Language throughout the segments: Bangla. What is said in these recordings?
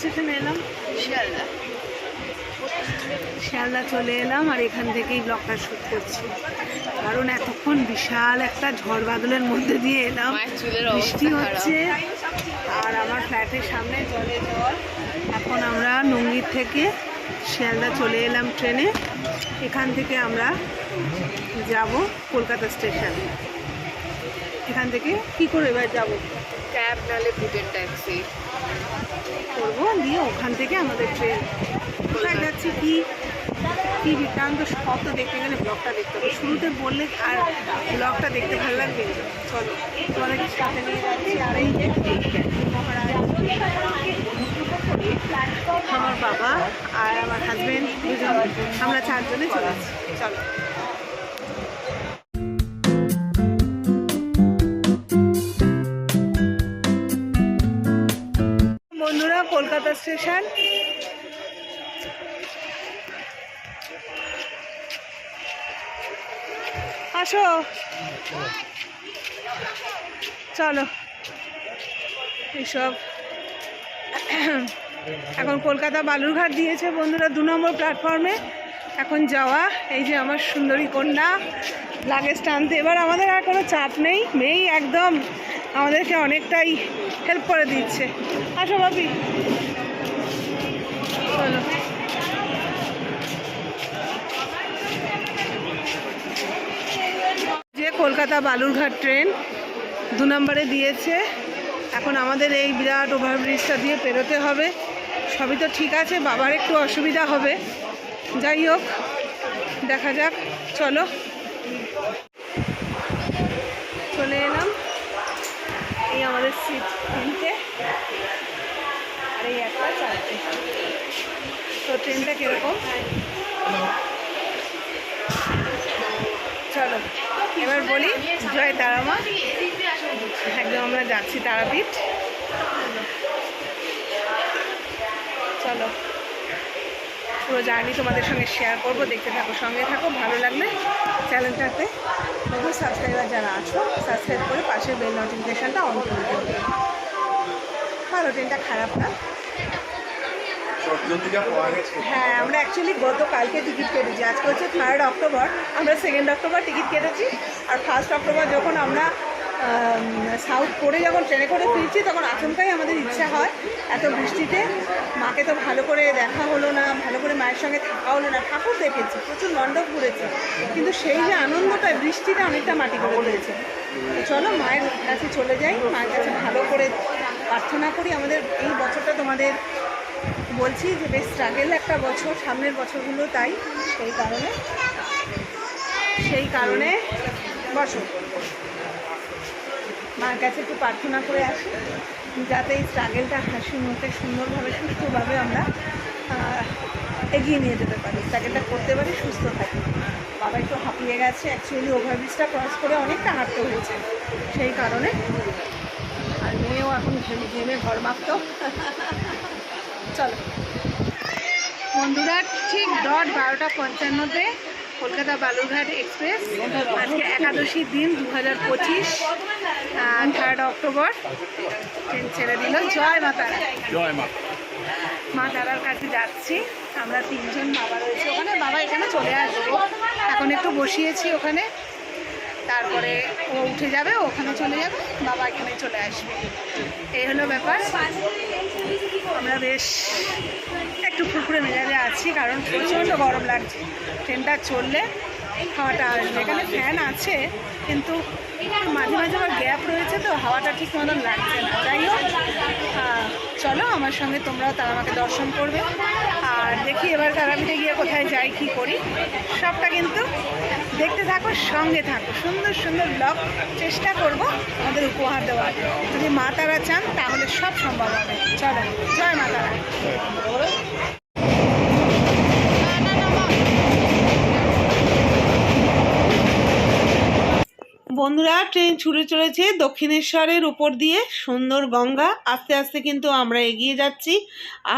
স্টেশনে এলাম। শিয়ালদা। শিয়ালদা চলে এলাম আর এখান থেকেই ব্লগটা শ্যুট করছি। কারণ এতক্ষণ বিশাল একটা ঝড় বাদলের মধ্যে দিয়ে এলাম। বৃষ্টি হচ্ছে আর আমার ফ্ল্যাটের সামনে জলে জল। এখন আমরা নঙ্গির থেকে শিয়ালদা চলে এলাম ট্রেনে। এখান থেকে আমরা যাব কলকাতা স্টেশন। এখান থেকে কি করে এবার যাব? ক্যাব নালে বুটের ট্যাক্সি। করব, দিয়ে ওখান থেকে আমাদের ট্রেন কোথায় যাচ্ছি, কি কি বৃত্তান্ত সব তো দেখতে গেলে ব্লগটা দেখতে হবে। শুরুতে বললে আর ব্লগটা দেখতে ভালো লাগবে? চলো, তোমাদের সাথে নিয়ে যাচ্ছি আর এই আমার বাবা আর আমার হাজবেন্ড দুজন। আমরা চারজনে চলে চলো। কলকাতা স্টেশন আসো। চলো। এইসব এখন কলকাতা বালুরঘাট দিয়েছে বন্ধুরা দু নম্বর প্ল্যাটফর্মে এখন যাওয়া, এই যে আমার সুন্দরী কন্যা। লাগেজ টানতে। এবার আমাদের আর কোনো চাপ নেই। মেয়েই একদম আমাদেরকে অনেকটাই হেল্প করে দিচ্ছে। আসো বাপি যে কলকাতা বালুরঘাট ট্রেন দু নম্বরে দিয়েছে, এখন আমাদের এই বিরাট ওভারব্রিজটা দিয়ে পেরোতে হবে। সবই তো ঠিক আছে, বাবার একটু অসুবিধা হবে। যাই হোক, দেখা যাক, চলো। চলে এলাম এই আমাদের সিট তিনটে আর এই একটা চারটে তো ট্রেনটা কীরকম? চলো, এবার বলি, জয় তারামা। একদম আমরা যাচ্ছি তারাপীঠ। চলো, পুরো জার্নি তোমাদের সঙ্গে শেয়ার করব, দেখতে থাকো, সঙ্গে থাকো, ভালো লাগলে চ্যানেলটাতে নতুন সাবস্ক্রাইবার যারা আছো সাবস্ক্রাইব করে পাশের বেল নোটিফিকেশানটা অন করে দেবো ভালো, ট্রেনটা খারাপ না। হ্যাঁ আমরা অ্যাকচুয়ালি গতকালকে টিকিট কেটেছি। আজকে হচ্ছে থার্ড অক্টোবর আমরা সেকেন্ড অক্টোবর টিকিট কেটেছি। আর ফার্স্ট অক্টোবর যখন আমরা সাউথ করে যখন ট্রেনে করে ফিরছি, তখন আচমকাই আমাদের ইচ্ছা হয় এত বৃষ্টিতে। মাকে তো ভালো করে দেখা হলো না, ভালো করে মায়ের সঙ্গে থাকা হলো না। ঠাকুর দেখেছি, প্রচুর মণ্ডপ ঘুরেছি। কিন্তু সেই যে আনন্দটা, বৃষ্টিটা অনেকটা মাটি করে দিয়েছে। তো চলো, মায়ের কাছে চলে যাই। মায়ের কাছে ভালো করে প্রার্থনা করি। আমাদের এই বছরটা তোমাদের বলছি যে বেশ স্ট্রাগেল একটা বছর, সামনের বছরগুলো তাই, সেই কারণে। সেই কারণে বসো। মার কাছে একটু প্রার্থনা করে আসি, যাতে এই স্ট্রাগেলটা হাসি মুখে সুন্দরভাবে, সুস্থভাবে আমরা এগিয়ে নিয়ে যেতে পারি। স্ট্রাগেলটা করতে পারি, সুস্থ থাকি। বাবা একটু হাঁপিয়ে গেছে। অ্যাকচুয়ালি ওভারব্রিজটা ক্রস করে অনেকটা হাঁটতে হয়েছে। সেই কারণে। আর মেয়েও এখন ঘেমে ঘেমে ঘর মাপতো চলো। বন্ধুরা ঠিক ডট বারোটা পঞ্চান্নতে কলকাতা বালুরঘাট এক্সপ্রেস আজকে একাদশীর দিন দু হাজার পঁচিশ থার্ড অক্টোবর ট্রেন ছেড়ে দিল। জয় মা তারা। জয় মা। মা তারার কাছে যাচ্ছি। আমরা তিনজন বাবা রয়েছে ওখানে। বাবা এখানে চলে আসবে। এখন একটু বসিয়েছি ওখানে। তারপরে ও উঠে যাবে ওখানে চলে যাবে। বাবা এখানে চলে আসবে। এই হলো ব্যাপার। আমরা বেশ একটু ফুরফুরে মেজাজে আছি, কারণ প্রচণ্ড গরম লাগছে। ট্রেনটা চললে হাওয়াটা আসবে। এখানে ফ্যান আছে, কিন্তু মাঝে মাঝে আবার গ্যাপ রয়েছে তো হাওয়াটা ঠিক মতন লাগছে না। যাই হোক চলো, আমার সঙ্গে তোমরাও তারা আমাকে দর্শন করবে। আর দেখি এবার তারাপীঠে গিয়ে কোথায় যাই, কি করি। সবটা কিন্তু দেখতে থাকো, সঙ্গে থাকো। সুন্দর সুন্দর ব্লগ চেষ্টা করব আমাদের উপহার দেওয়ার। যদি মা তারা চান, তাহলে সব সম্ভব হবে। চলো, জয় মা তারা। বন্ধুরা ট্রেন ছুটে চলেছে দক্ষিণেশ্বরের উপর দিয়ে সুন্দর গঙ্গা। আস্তে আস্তে কিন্তু আমরা এগিয়ে যাচ্ছি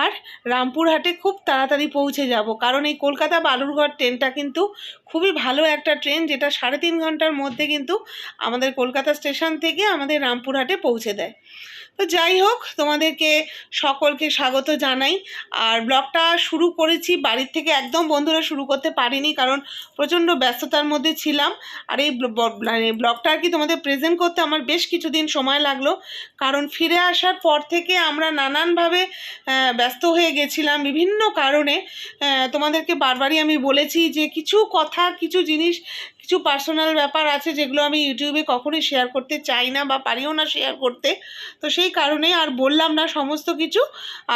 আর রামপুরহাটে খুব তাড়াতাড়ি পৌঁছে যাব। কারণ এই কলকাতা বালুরঘাট ট্রেনটা কিন্তু খুবই ভালো একটা ট্রেন যেটা সাড়ে তিন ঘণ্টার মধ্যে কিন্তু আমাদের কলকাতা স্টেশন থেকে আমাদের রামপুরহাটে পৌঁছে দেয়। তো যাই হোক, তোমাদেরকে সকলকে স্বাগত জানাই। আর ব্লগটা শুরু করেছি, বাড়ির থেকে একদম বন্ধুরা শুরু করতে পারিনি কারণ প্রচণ্ড ব্যস্ততার মধ্যে ছিলাম। আর এই মানে ব্লগটা আর কি তোমাদের প্রেজেন্ট করতে আমার বেশ কিছুদিন সময় লাগল। কারণ ফিরে আসার পর থেকে আমরা নানানভাবে ব্যস্ত হয়ে গেছিলাম বিভিন্ন কারণে। তোমাদেরকে বারবারই আমি বলেছি যে কিছু কথা, কিছু জিনিস কিছু পার্সোনাল ব্যাপার আছে যেগুলো আমি ইউটিউবে কখনোই শেয়ার করতে চাই না বা পারিও না শেয়ার করতে। তো সেই কারণে আর বললাম না সমস্ত কিছু।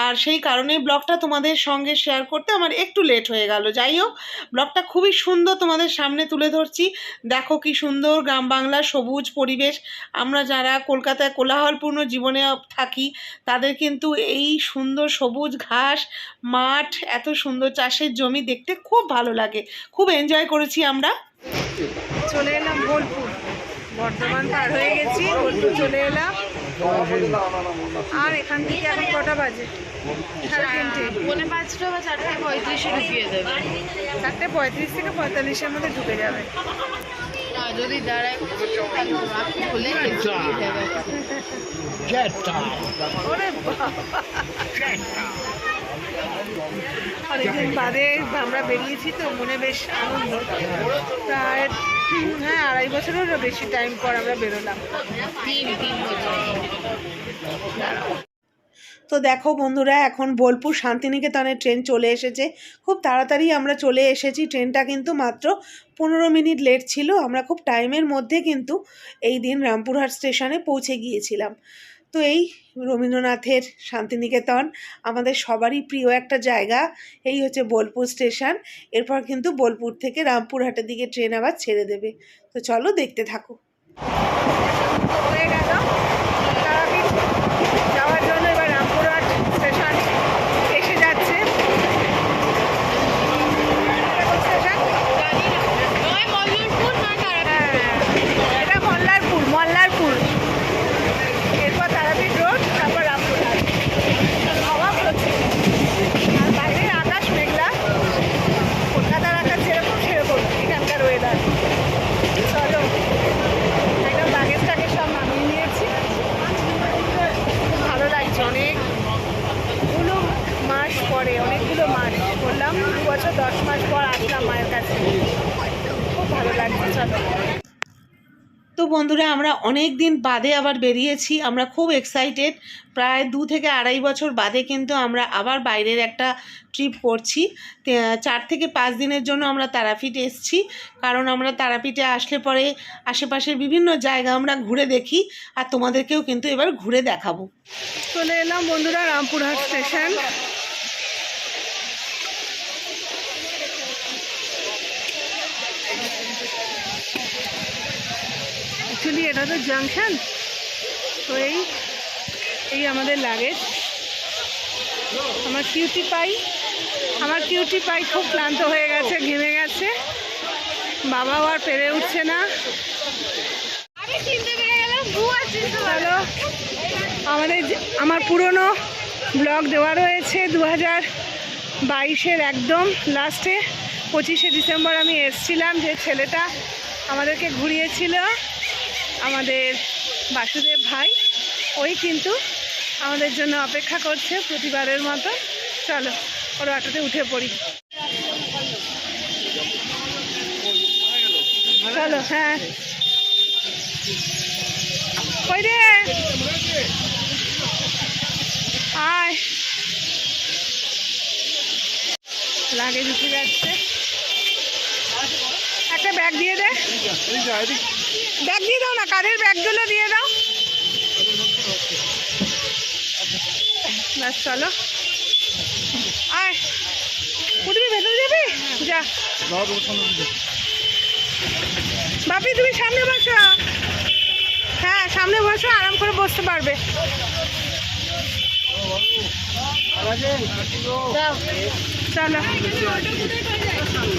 আর সেই কারণে ব্লগটা তোমাদের সঙ্গে শেয়ার করতে আমার একটু লেট হয়ে গেল। যাই হোক, ব্লগটা খুবই সুন্দর তোমাদের সামনে তুলে ধরছি। দেখো কি সুন্দর গ্রাম বাংলার সবুজ পরিবেশ। আমরা যারা কলকাতায় কোলাহলপূর্ণ জীবনে থাকি, তাদের কিন্তু এই সুন্দর সবুজ ঘাস, মাঠ, এত সুন্দর চাষের জমি দেখতে খুব ভালো লাগে। খুব এনজয় করেছি আমরা। চলে এলাম বোলপুর। বর্ধমান পার হয়ে গেছি বোলপুর চলে এলাম। আর এখান থেকে এখন কটা বাজে? পৌনে পাঁচটা বা চারটে পঁয়ত্রিশে ঢুকিয়ে দেবে। চারটে পঁয়ত্রিশ থেকে পঁয়তাল্লিশের মধ্যে ঢুকে যাবে। যদি দাঁড়ায়। অনেকদিন বাদে আমরা বেরিয়েছি তো মনে বেশ আনন্দ। প্রায় হ্যাঁ আড়াই বছরেরও বেশি টাইম পর আমরা বেরোলাম। তিন তিন বছর তো দেখো বন্ধুরা, এখন বোলপুর শান্তিনিকেতনের ট্রেন চলে এসেছে। খুব তাড়াতাড়ি আমরা চলে এসেছি। ট্রেনটা কিন্তু মাত্র পনেরো মিনিট লেট ছিল। আমরা খুব টাইমের মধ্যে কিন্তু এই দিন রামপুরহাট স্টেশনে পৌঁছে গিয়েছিলাম। তো এই রবীন্দ্রনাথের শান্তিনিকেতন আমাদের সবারই প্রিয় একটা জায়গা। এই হচ্ছে বোলপুর স্টেশন। এরপর কিন্তু বোলপুর থেকে রামপুরহাটের দিকে ট্রেন আবার ছেড়ে দেবে। তো চলো দেখতে থাকো। হয়ে গেল। যাওয়ার জন্য এবার রামপুরহাট স্টেশন এসে যাচ্ছে এটা কোন স্টেশন? নয় মল্লারপুর নয় তারাপীঠ হ্যাঁ, এটা মল্লারপুর মল্লারপুর এরপর তারাপীঠ রোড তারপর রামপুরহাট হাওয়া প্রচুর আর বাইরে আকাশ মেঘলা কলকাতার আকাশ যেরকম সেরকম এখানকার ওয়েদার চলো একদম লাগেজ টাগেজ সব নামিয়ে নিয়েছি খুব ভালো লাগছে অনেকগুলো মাস পরে অনেকগুলো মাস বললাম দু বছর দশ মাস পর আসলাম মায়ের কাছে খুব ভালো লাগছে চলো। তো বন্ধুরা আমরা অনেক দিন বাদে আবার বেরিয়েছি। আমরা খুব এক্সাইটেড প্রায় দু থেকে আড়াই বছর বাদে কিন্তু আমরা আবার বাইরের একটা ট্রিপ করছি। চার থেকে পাঁচ দিনের জন্য আমরা তারাপীঠ এসছি। কারণ আমরা তারাপীঠে আসলে পরে আশেপাশের বিভিন্ন জায়গা আমরা ঘুরে দেখি। আর তোমাদেরকেও কিন্তু এবার ঘুরে দেখাবো। চলে এলাম বন্ধুরা রামপুরহাট স্টেশন অ্যাকচুয়ালি এটা তো জাংশন তো এই এই আমাদের লাগেজ আমার কিউটি পাই আমার কিউটি পাই খুব ক্লান্ত হয়ে গেছে ঘেমে গেছে। বাবাও আর পেরে উঠছে না। চলো আমাদের আমার পুরনো ব্লগ দেওয়া রয়েছে দু হাজার বাইশের একদম লাস্টে পঁচিশে ডিসেম্বর আমি এসছিলাম যে ছেলেটা আমাদেরকে ঘুরিয়েছিল। আমাদের বাসুদেব ভাই, ওই কিন্তু আমাদের জন্য অপেক্ষা করছে প্রতিবারের মতো। চলো, ওর অটোতে উঠে পড়ি। চলো হ্যাঁ। কই রে। আয়। যাচ্ছে। একটা ব্যাগ দিয়ে দে। ব্যাগ দিয়ে দাও না কাদের ব্যাগগুলো দিয়ে দাও। ব্যাস চলো। আয়। উঠবি ভেতরে যাবি? যা। বাপি তুমি সামনে বসো। হ্যাঁ সামনে বসো আরাম করে বসতে পারবে। চলো বাবার সামনে বসেছে চলো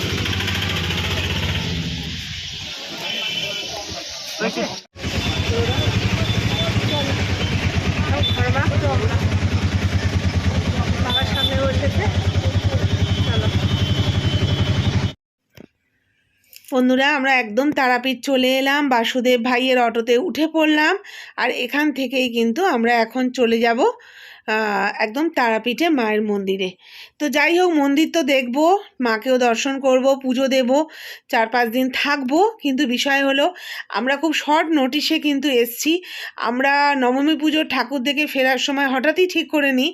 বন্ধুরা, আমরা একদম তারাপীঠ চলে এলাম, বাসুদেব ভাইয়ের অটোতে উঠে পড়লাম, আর এখান থেকেই কিন্তু আমরা এখন চলে যাব একদম তারাপীঠে মায়ের মন্দিরে। তো যাই হোক মন্দির তো দেখব, মাকেও দর্শন করব, পুজো দেব, চার পাঁচ দিন থাকব। কিন্তু বিষয় হলো, আমরা খুব শর্ট নোটিশে কিন্তু এসছি। আমরা নবমী পুজোর ঠাকুর দেখে ফেরার সময় হঠাৎই ঠিক করে নিই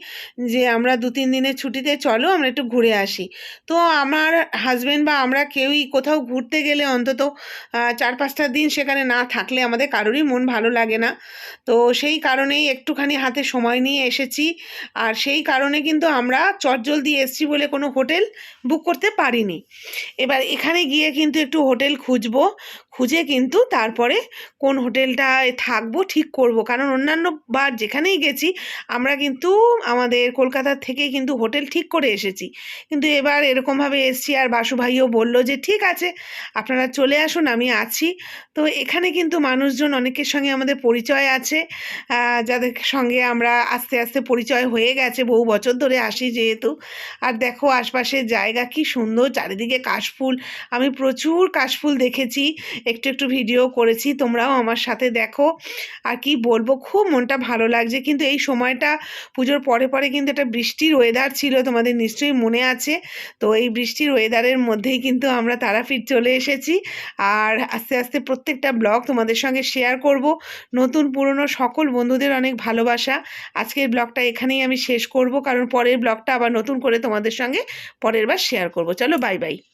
যে, আমরা দু তিন দিনের ছুটিতে চলো, আমরা একটু ঘুরে আসি। তো আমার হাজব্যান্ড বা আমরা কেউই কোথাও ঘুরতে গেলে অন্তত চার পাঁচটা দিন সেখানে না থাকলে আমাদের কারোরই মন ভালো লাগে না। তো সেই কারণেই একটুখানি হাতে সময় নিয়ে এসেছি। আর সেই কারণে কিন্তু আমরা চটজলদি এসছি বলে কোনো হোটেল বুক করতে পারিনি। এবার এখানে গিয়ে কিন্তু একটু হোটেল খুঁজবো। খুঁজে কিন্তু তারপরে কোন হোটেলটায় থাকব, ঠিক করব। কারণ অন্যান্য বার যেখানেই গেছি, আমরা কিন্তু আমাদের কলকাতা থেকে কিন্তু হোটেল ঠিক করে এসেছি। কিন্তু এবার এরকমভাবে এসছি আর বাসু ভাইও বলল যে, ঠিক আছে, আপনারা চলে আসুন, আমি আছি। তো এখানে কিন্তু মানুষজন অনেকের সঙ্গে আমাদের পরিচয় আছে। যাদের সঙ্গে আমরা আস্তে আস্তে পরিচয় হয়ে গেছে, বহু বছর ধরে আসি যেহেতু। আর দেখো, আশপাশের জায়গা কি সুন্দর, চারিদিকে কাশফুল। আমি প্রচুর কাশফুল দেখেছি। একটু একটু ভিডিও করেছি, তোমরাও আমার সাথে দেখো। আর কি বলব, খুব মনটা ভালো লাগছে। কিন্তু এই সময়টা, পুজোর পরে পরে কিন্তু একটা বৃষ্টির ওয়েদার ছিল, তোমাদের নিশ্চয়ই মনে আছে। তো এই বৃষ্টির ওয়েদারের মধ্যেই কিন্তু আমরা তারাপীঠ চলে এসেছি। আর আস্তে আস্তে প্রত্যেকটা ব্লগ তোমাদের সঙ্গে শেয়ার করব। নতুন, পুরনো সকল বন্ধুদের অনেক ভালোবাসা। আজকের ব্লগটা এখানেই আমি শেষ করব, কারণ পরের ব্লগটা আবার নতুন করে তোমাদের সঙ্গে পরের বার শেয়ার করব। চলো বাই বাই